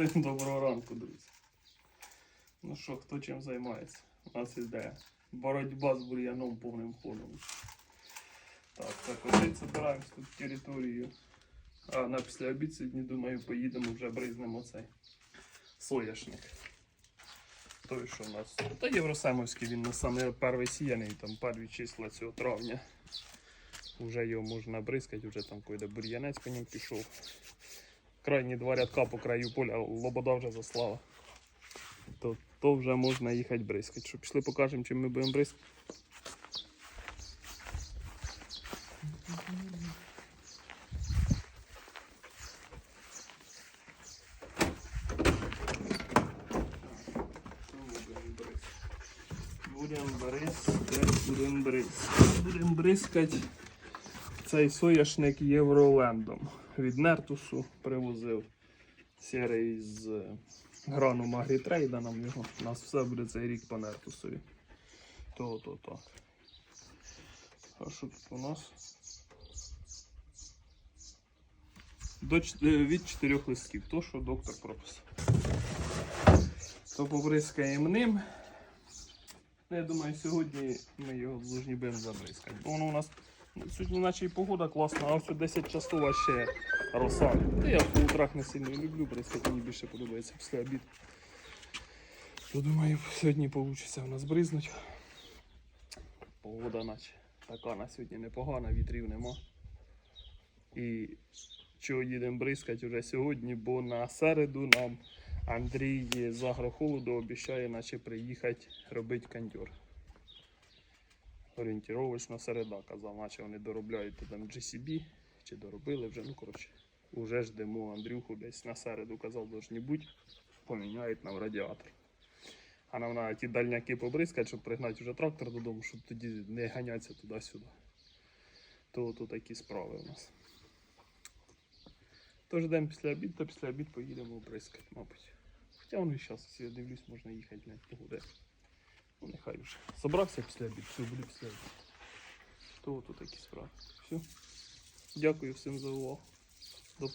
Всім доброго ранку, друзі. Ну що, хто чим займається? У нас іде боротьба з бур'яном повним ходом. Так, так, ось збираємось тут територію. А на після обід сьогодні, думаю, поїдемо вже бризнемо цей соняшник. Той, що у нас. Та Євросемовський, він на саме перший сіяний, там перші числа цього травня. Вже його можна бризкати, вже там койде бур'янець по ньому пішов. Крайні два рядка по краю поля лобода вже заслала. То, то вже можна їхати бризкати. Що пішли покажемо, чим ми будемо бризкати. Будемо бризкати, будемо бризкати. Будемо бризкати цей соняшник Євролендом. Від Нертусу привозив серий з грану Магрітрейда нам його. У нас все буде цей рік по Нертусові. То, то, так. А що тут у нас? До, е, від чотирьох листків, то що доктор прописав. То побризкаємо ним. Ну, Я думаю, сьогодні ми його должні будемо забризкати. Воно у нас сьогодні наче і погода класна, а ось 10 часова ще роса. Та я по утрах не сильно люблю бризкати, мені більше подобається після обід. То думаю, сьогодні вийде у нас бризнуть. Погода наче така на сьогодні непогана, вітрів нема. І чого їдемо бризкати вже сьогодні, бо на середу нам Андрій з агрохолоду обіцяє наче приїхати робити кондьор. Орієнтіровочно середа казав, наче вони доробляють там GCB, чи доробили вже, ну коротше, уже ждемо Андрюху десь на середу казав, должні бути, поміняють нам радіатор. А нам треба ті дальняки побризкати, щоб пригнати вже трактор додому, щоб тоді не ганятися туди-сюди. То, то такі справи у нас. Тож йдемо після обід, то після обід поїдемо бризкати, мабуть. Хоча воно і зараз, я дивлюсь, можна їхати навіть погоди. Нехай вже. Собрався після обід, все, буде після обід. То тут такі справи. Все. Дякую всім за увагу.